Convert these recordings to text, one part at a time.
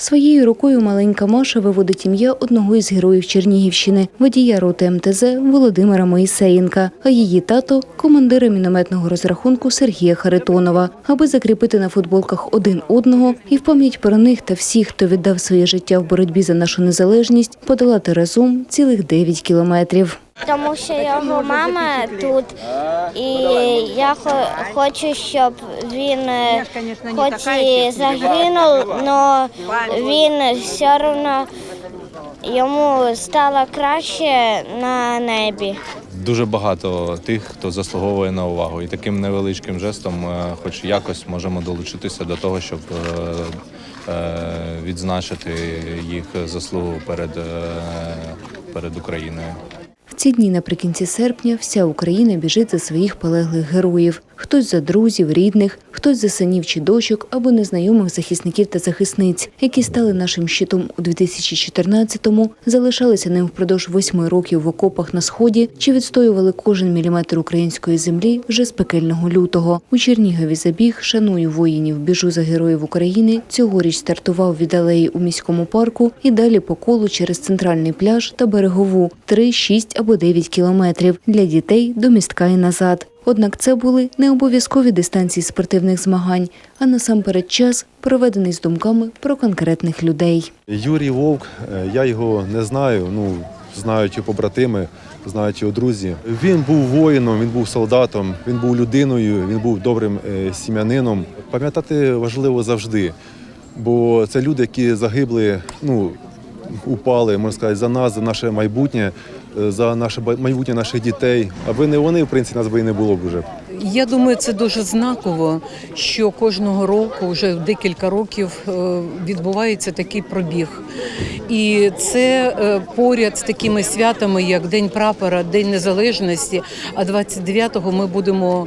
Своєю рукою маленька Маша виводить ім'я одного із героїв Чернігівщини, водія роти МТЗ Володимира Моїсеєнка, а її тато командира мінометного розрахунку Сергія Харитонова, аби закріпити на футболках один одного і в пам'ять про них та всіх, хто віддав своє життя в боротьбі за нашу незалежність, подолати разом цілих 9 кілометрів. Тому що його мама тут, і я хо- хочу, щоб він е, хоч і загинув, але він все одно йому стало краще на небі. Дуже багато тих, хто заслуговує на увагу, і таким невеличким жестом, е, хоч якось можемо долучитися до того, щоб е, відзначити їх заслугу перед, перед Україною. В ці дні наприкінці серпня вся Україна біжить за своїх полеглих героїв. Хтось за друзів, рідних, хтось за синів чи дочок або незнайомих захисників та захисниць, які стали нашим щитом у 2014-му, залишалися ним впродовж восьми років в окопах на сході чи відстоювали кожен міліметр української землі вже з пекельного лютого. У Чернігові забіг Шаную воїнів, біжу за героїв України. Цьогоріч стартував від алеї у міському парку і далі по колу через центральний пляж та берегову 3, 6 або 9 кілометрів для дітей до містка і назад. Однак це були не обов'язкові дистанції спортивних змагань, а насамперед час, проведений з думками про конкретних людей. Юрій Вовк, е, я його не знаю. Ну знають побратими, знають його друзі. Він був воїном, він був солдатом, він був людиною, він був добрим е, сім'янином. Пам'ятати важливо завжди, бо це люди, які загибли, ну упали, можна сказати, за нас, за наше майбутнє, за наше майбутнє наших дітей. Аби не вони, в принципі, нас би і не було б вже. Я думаю, це дуже знаково, що кожного року, вже декілька років, е, відбувається такий пробіг. І це е, поряд з такими святами, як День прапора, День Незалежності. А 29-го ми будемо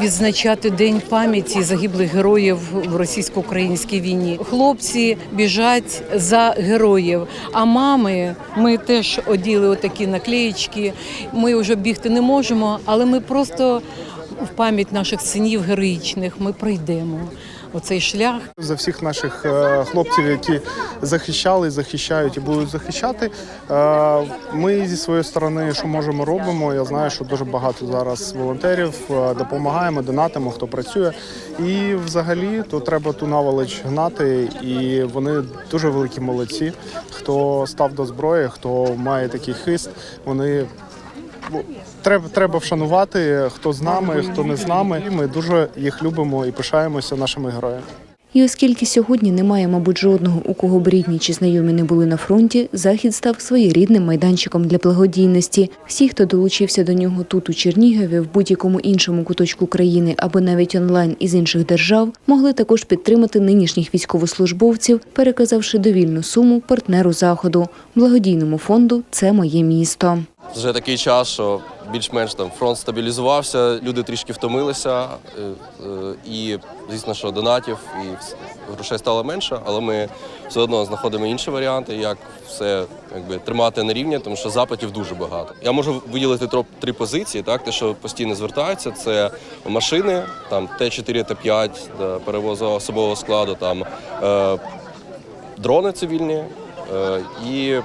відзначати День пам'яті загиблих героїв в російсько-українській війні. Хлопці біжать за героїв. А мами ми теж оділи отакі наклеїчки. Ми вже бігти не можемо, але ми просто в пам'ять наших синів героїчних ми пройдемо оцей шлях. за всіх наших е, хлопців, які захищали, захищають і будуть захищати. Е, Ми зі своєї сторони, що можемо, робимо. Я знаю, що дуже багато зараз волонтерів е, допомагаємо, донатимо, хто працює. І взагалі то треба ту наволоч гнати. І вони дуже великі молодці. Хто став до зброї, хто має такий хист, вони. Треба, треба вшанувати, хто з нами, хто не з нами. І ми дуже їх любимо і пишаємося нашими героями. І оскільки сьогодні немає, мабуть, жодного, у кого б рідні чи знайомі не були на фронті, захід став своєрідним майданчиком для благодійності. Всі, хто долучився до нього тут, у Чернігові, в будь-якому іншому куточку країни або навіть онлайн із інших держав, могли також підтримати нинішніх військовослужбовців, переказавши довільну суму партнеру заходу благодійному фонду Це моє місто. Вже такий час, що більш-менш там фронт стабілізувався, люди трішки втомилися, е, е, і звісно, що донатів і грошей стало менше, але ми все одно знаходимо інші варіанти, як все якби тримати на рівні, тому що запитів дуже багато. Я можу виділити три позиції, так те, що постійно звертаються, це машини, там Т4, Т5, да, перевозу особового складу, там е, дрони цивільні е, і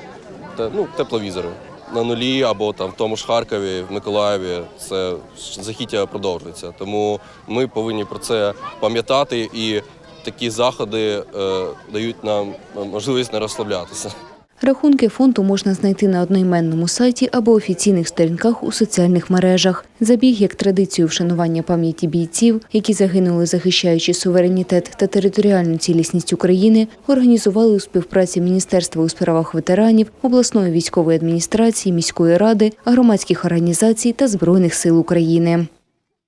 ну, тепловізори. На нулі або там в тому ж Харкові, в Миколаєві це захіття продовжується. Тому ми повинні про це пам'ятати, і такі заходи е, дають нам можливість не розслаблятися. Рахунки фонду можна знайти на одноіменному сайті або офіційних сторінках у соціальних мережах. Забіг як традицію вшанування пам'яті бійців, які загинули, захищаючи суверенітет та територіальну цілісність України, організували у співпраці Міністерства у справах ветеранів, обласної військової адміністрації, міської ради, громадських організацій та збройних сил України.